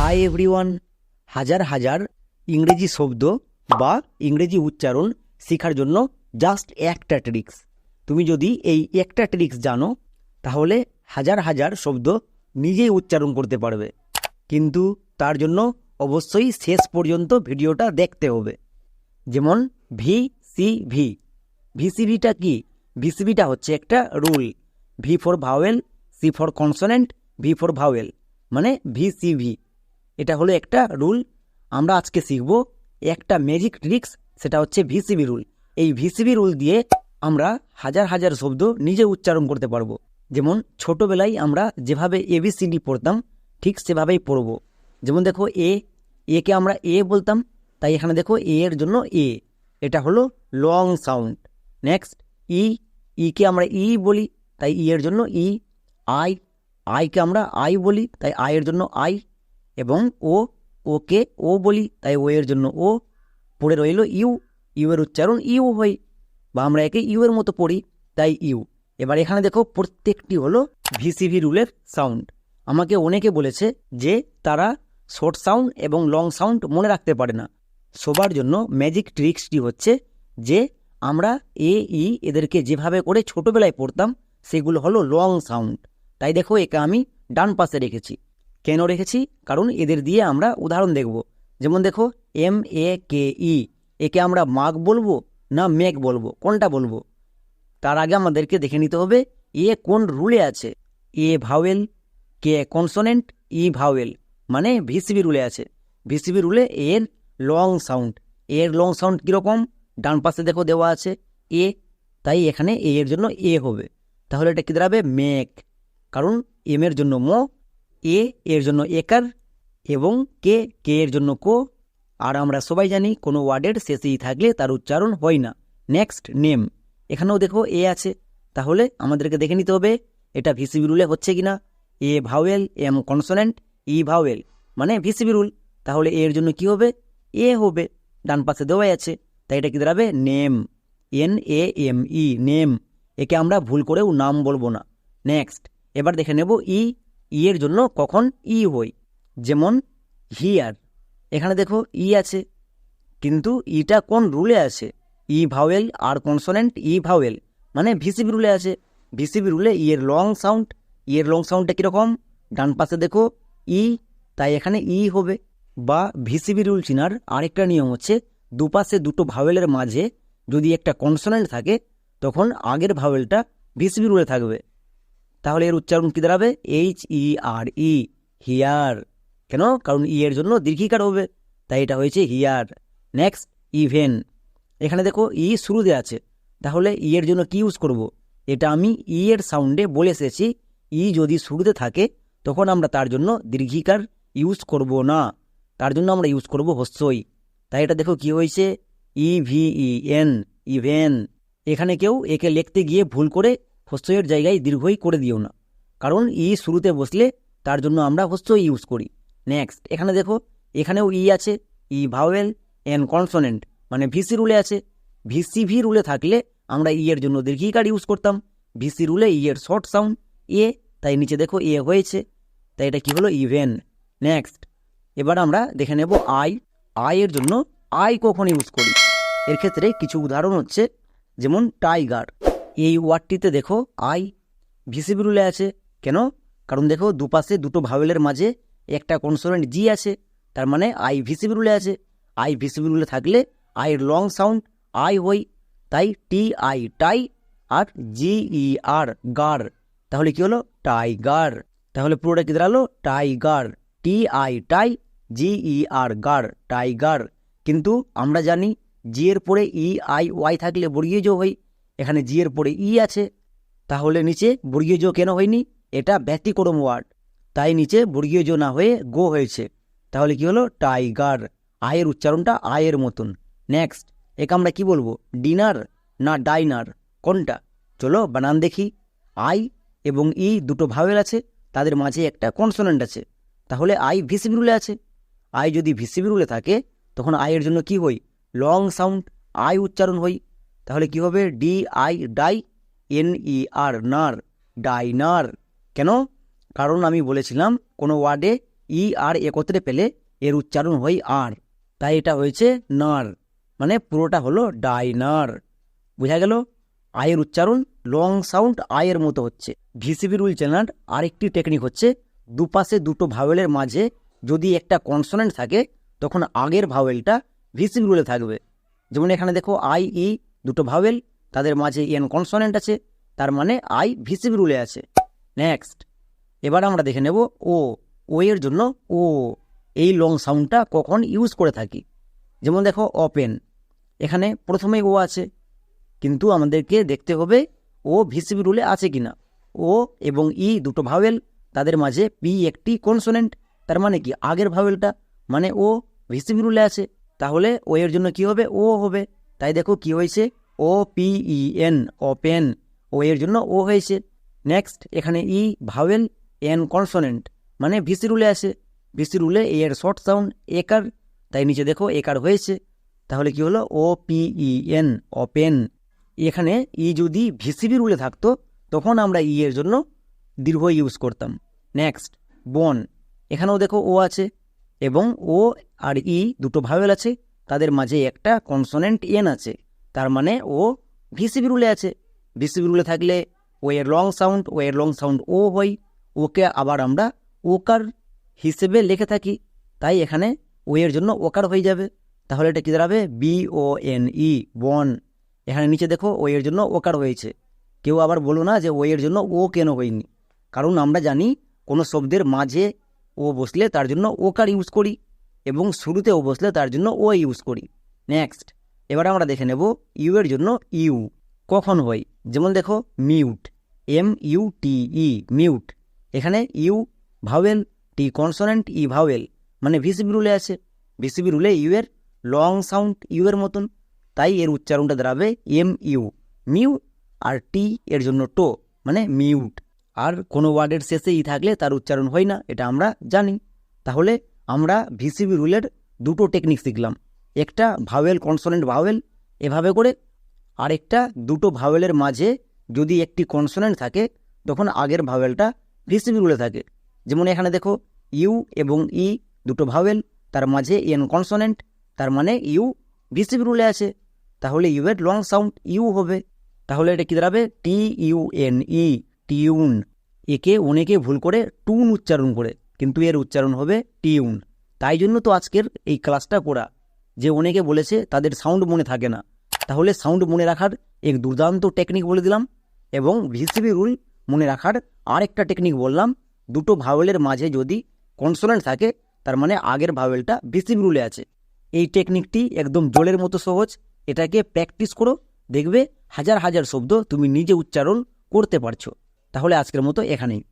Hi everyone হাজার হাজার ইংরেজি শব্দ বা ইংরেজি উচ্চারণ শেখার জন্য জাস্ট একটা ট্রিক্স তুমি যদি এই একটা ট্রিক্স জানো, তাহলে হাজার হাজার শব্দ নিজেই উচ্চারণ করতে পারবে। কিন্তু তার জন্য অবশ্যই শেষ পর্যন্ত ভিডিওটা দেখতে হবে। যেমন ভি সি ভি ভিসিভিটা কি? ভিসিভিটা হচ্ছে একটা rule V for vowel C for consonant V for vowel মানে ভিসিভি এটা হলো একটা রুল। আমরা আজকে শিখব একটা ম্যাজিক ট্রিক্স সেটা হচ্ছে ভিসিবি রুল এই ভিসিবি রুল দিয়ে আমরা হাজার হাজার শব্দ নিজে উচ্চারণ করতে পারব। যেমন, ছোটোবেলায় আমরা যেভাবে এবিসিডি পড়তাম, ঠিক সেভাবেই পড়ব। যেমন দেখো এ একে আমরা এ বলতাম, তাই এখানে দেখো এ এর জন্য এ এটা হলো লং সাউন্ড নেক্সট ই ইকে আমরা ই বলি, তাই ই এর জন্য ই আই আইকে আমরা আই বলি, তাই আই এর জন্য আই এবং ও, ওকে, ও বলি, তাই ও এর জন্য ও পড়ে রইল ইউ ইউ এর উচ্চারণ ইউ হয় বা আমরা একে ইউ এর মতো পড়ি, তাই ইউ। এবার এখানে দেখো প্রত্যেকটি হলো ভিসিভি রুলের সাউন্ড। আমাকে অনেকে বলেছে যে তারা শর্ট সাউন্ড এবং লং সাউন্ড মনে রাখতে পারে না। সবার জন্য ম্যাজিক ট্রিক্সটি হচ্ছে যে আমরা এ, ই এদেরকে যেভাবে করে ছোটবেলায় পড়তাম, সেগুলো হলো লং সাউন্ড। তাই দেখো একে আমি ডান পাশে রেখেছি। কেন রেখেছি? কারণ এদের দিয়ে আমরা উদাহরণ দেখব। যেমন দেখো, এম, এ, কে, ই। একে আমরা মাগ বলব না মেক বলব? কোনটা বলব? তার আগে আমাদেরকে দেখে নিতে হবে, এ কোন রুলে আছে? এ ভাওয়েল, কে কনসোনেন্ট, ই ভাওয়েল। মানে ভিসিবি রুলে আছে। ভিসিবি রুলে এর লং সাউন্ড। এর লং সাউন্ড কীরকম? ডান পাশে দেখো দেওয়া আছে, এ। তাই এখানে এ এর জন্য এ হবে। তাহলে এটা কী দাঁড়াবে? মেক কারণ এম এর জন্য মো এ এর জন্য একার এবং কে কে এর জন্য কো। আর আমরা সবাই জানি কোনো ওয়ার্ডের শেষেই থাকলে তার উচ্চারণ হয় না। Next, name. এখানেও দেখো এ আছে। তাহলে আমাদেরকে দেখে নিতে হবে, এটা ভিসিবি রুলে হচ্ছে কিনা? A vowel, M consonant, E vowel. মানে ভিসিবি রুল। তাহলে এর জন্য কি হবে? এ হবে। ডান পাশে দেওয়াই আছে। তাই এটা কি দাঁড়াবে? Name. N, A, M, E, name. একে আমরা ভুল করেও নাম বলব না। নেক্সট, এবার দেখে নেব ই ই এর জন্য কখন ই হই যেমন হিয়ার। এখানে দেখো ই আছে, কিন্তু ইটা কোন রুলে আছে? E vowel R consonant E vowel মানে ভিসিবি রুলে আছে। ভিসিবি রুলে ই এর লং সাউন্ড ই এর লং সাউন্ডটা কীরকম? ডান পাশে দেখো ই, তাই এখানে ই হবে। বা ভিসিবি রুল চিনার আরেকটা নিয়ম হচ্ছে, দুপাশে দুটো ভাওয়েলের মাঝে যদি একটা কনসোনেন্ট থাকে, তখন আগের ভাওয়েলটা ভিসিবি রুলে থাকবে। তাহলে এর উচ্চারণ কী দাঁড়াবে? H E R E here কেন? কারণ ই এর জন্য দীর্ঘিকার হবে। তাই এটা হয়েছে হিয়ার নেক্সট ইভেন এখানে দেখো ই শুরুতে আছে। তাহলে ই এর জন্য কি ইউজ করব। এটা আমি ই এর সাউন্ডে বলে এসেছি ই যদি শুরুতে থাকে, তখন আমরা তার জন্য দীর্ঘিকার ইউজ করব না। তার জন্য আমরা ইউজ করব হস্যই। তাই এটা দেখো কি হয়েছে? E V E N even এখানে কেউ একে লিখতে গিয়ে ভুল করে হস্যইয়ের জায়গায় দীর্ঘই করে দিও না। কারণ ই শুরুতে বসলে তার জন্য আমরা হস্যই ইউজ করি। নেক্সট এখানে দেখো, এখানেও ই আছে, ই ভাওয়েল এন কনসোনেন্ট মানে ভিসি রুলে আছে। ভিসি ভি রুলে থাকলে আমরা ই এর জন্য দীর্ঘিকার ইউজ করতাম। ভিসি রুলে ই এর শর্ট সাউন্ড এ তাই নিচে দেখো এ হয়েছে। তাই এটা কি হলো? ইভেন নেক্সট এবার আমরা দেখে নেব আই এর জন্য আই কখন ইউজ করি? এর ক্ষেত্রে কিছু উদাহরণ হচ্ছে, যেমন টাইগার এই ওয়ার্ডটিতে দেখো আই ভিসিবি রুলে আছে। কেন? কারণ দেখো, দুপাশে দুটো ভাওয়েলের মাঝে একটা কনসোনেন্ট জি আছে, তার মানে আই ভিসিবি রুলে আছে। আই ভিসিবি রুলে থাকলে আইয়ের লং সাউন্ড আই হই তাই টি আই টাই আর জি ই আর গার তাহলে কি হলো? টাইগার তাহলে পুরোটা কি দাঁড়াল? টাইগার টি আই টাই জি ই আর গার টাইগার কিন্তু আমরা জানি জি এর পরে ই আই ওয়াই থাকলে বর্গীয় জো হই এখানে জি এর পরে ই আছে। তাহলে নিচে বর্গীয় জো কেন হয়নি? এটা ব্যতিক্রম ওয়ার্ড। তাই নিচে বর্গীয় জো না হয়ে গো হয়েছে। তাহলে কি হলো? টাইগার। আয়ের উচ্চারণটা আয়ের মতন। নেক্সট, একে আমরা কি বলব? ডিনার না ডাইনার? কোনটা? চলো বানান দেখি। আই এবং ই দুটো ভাওয়েল আছে। তাদের মাঝে একটা কনসোনেন্ট আছে। তাহলে আই ভিসিবি রুলে আছে। আই যদি ভিসিবি রুলে থাকে, তখন আয়ের জন্য কি হই লং সাউন্ড, আই উচ্চারণ হই তাহলে কি হবে? D I die N E R ner diner কেন? কারণ আমি বলেছিলাম, কোনো ওয়ার্ডে ই আর একত্রে পেলে এর উচ্চারণ হয় আর তাই এটা হয়েছে নার মানে পুরোটা হলো ডাইনার বোঝা গেল? আয়ের উচ্চারণ লং সাউন্ড আয়ের মতো হচ্ছে। ভিসিবি রুল চেনার আরেকটি টেকনিক হচ্ছে, দুপাশে দুটো ভাওয়েলের মাঝে যদি একটা কনসোনেন্ট থাকে, তখন আগের ভাওয়েলটা ভিসিবি রুলে থাকবে। যেমন এখানে দেখো আই ই দুটো ভাওয়েল, তাদের মাঝে এন কনসোনেন্ট আছে, তার মানে আই ভিসিবি রুলে আছে। নেক্সট এবার আমরা দেখে নেব ও ও এর জন্য ও, এই লং সাউন্ডটা কখন ইউজ করে থাকি। যেমন দেখো ওপেন এখানে প্রথমে ও আছে, কিন্তু আমাদেরকে দেখতে হবে ও ভিসিবি রুলে আছে কিনা। ও এবং ই দুটো ভাওয়েল, তাদের মাঝে পি একটি কনসোনেন্ট তার মানে কি আগের ভাওয়েলটা মানে ও ভিসিবি রুলে আছে, তাহলে ও এর জন্য কি হবে? ও হবে। তাই দেখো কি হয়েছে? O P E N open O এর জন্য ও হয়েছে। নেক্সট এখানে ই ভাওয়েল এন কনসোনেন্ট মানে ভিসি রুলে আছে। ভিসি রুলে এ এর শর্ট সাউন্ড একার তাই নিচে দেখো একার হয়েছে। তাহলে কি হলো? O P E N open এখানে ই যদি ভিসিবি রুলে থাকতো, তখন আমরা ই এর জন্য দীর্ঘ ইউজ করতাম। নেক্সট বন এখানেও দেখো ও আছে। এবং ও আর ই দুটো ভাওয়েল আছে। তাদের মাঝে একটা কনসোনেন্ট এন আছে। তার মানে ও ভিসিবি রুলে আছে। ভিসিবি রুলে থাকলে ও এর লং সাউন্ড ও এর লং সাউন্ড ও হয়। ওকে আবার আমরা ওকার হিসেবে লিখে থাকি। তাই এখানে ও এর জন্য ওকার হয়ে যাবে। তাহলে এটা কী দাঁড়াবে? বি ও এন ই বন এখানে নিচে দেখো ও এর জন্য ওকার হয়েছে। কেউ আবার বলো না যে ও এর জন্য ও কেন হয়নি। কারণ আমরা জানি কোনো শব্দের মাঝে ও বসলে তার জন্য ওকার ইউজ করি। এবং শুরুতে ও বসলে তার জন্য ও ইউজ করি। নেক্সট এবার আমরা দেখে নেব ইউ এর জন্য ইউ কখন হয়? যেমন দেখো মিউট এম ইউ টি ই মিউট এখানে you vowel T consonant E vowel মানে ভিসিবি রুলে আছে। ভিসিবি রুলে ইউ এর লং সাউন্ড ইউ এর মতন। তাই এর উচ্চারণটা দাঁড়াবে এম ইউ মিউ আর টি এর জন্য টো মানে মিউট আর কোনো ওয়ার্ডের শেষে ই থাকলে তার উচ্চারণ হয় না, এটা আমরা জানি। তাহলে আমরা ভিসিবি রুলের দুটো টেকনিক শিখলাম। একটা ভাওয়েল কনসোনেন্ট ভাওয়েল এভাবে করে, আর একটা দুটো ভাওয়েলের মাঝে যদি একটি কনসোনেন্ট থাকে, তখন আগের ভাওয়েলটা ভিসিবি রুলে থাকে। যেমন এখানে দেখো, ইউ এবং ই দুটো ভাওয়েল তার মাঝে এন কনসোনেন্ট তার মানে ইউ ভিসিবি রুলে আছে। তাহলে ইউ এর লং সাউন্ড ইউ হবে। তাহলে এটা কি দাঁড়াবে? T U N E tune একে অনেকে ভুল করে টুন উচ্চারণ করে। কিন্তু এর উচ্চারণ হবে টিউন। তাই জন্য তো আজকের এই ক্লাসটা করা। যে অনেকে বলেছে তাদের সাউন্ড মনে থাকে না। তাহলে সাউন্ড মনে রাখার এক দুর্দান্ত টেকনিক বলে দিলাম এবং ভিসিবি রুল মনে রাখার আরেকটা টেকনিক বললাম। দুটো ভাওয়েলের মাঝে যদি কনসোনেন্ট থাকে, তার মানে আগের ভাওয়েলটা ভিসিবি রুলে আছে। এই টেকনিকটি একদম জলের মতো সহজ। এটাকে প্র্যাকটিস করো। দেখবে হাজার হাজার শব্দ তুমি নিজে উচ্চারণ করতে পারছ। তাহলে আজকের মতো এখানেই।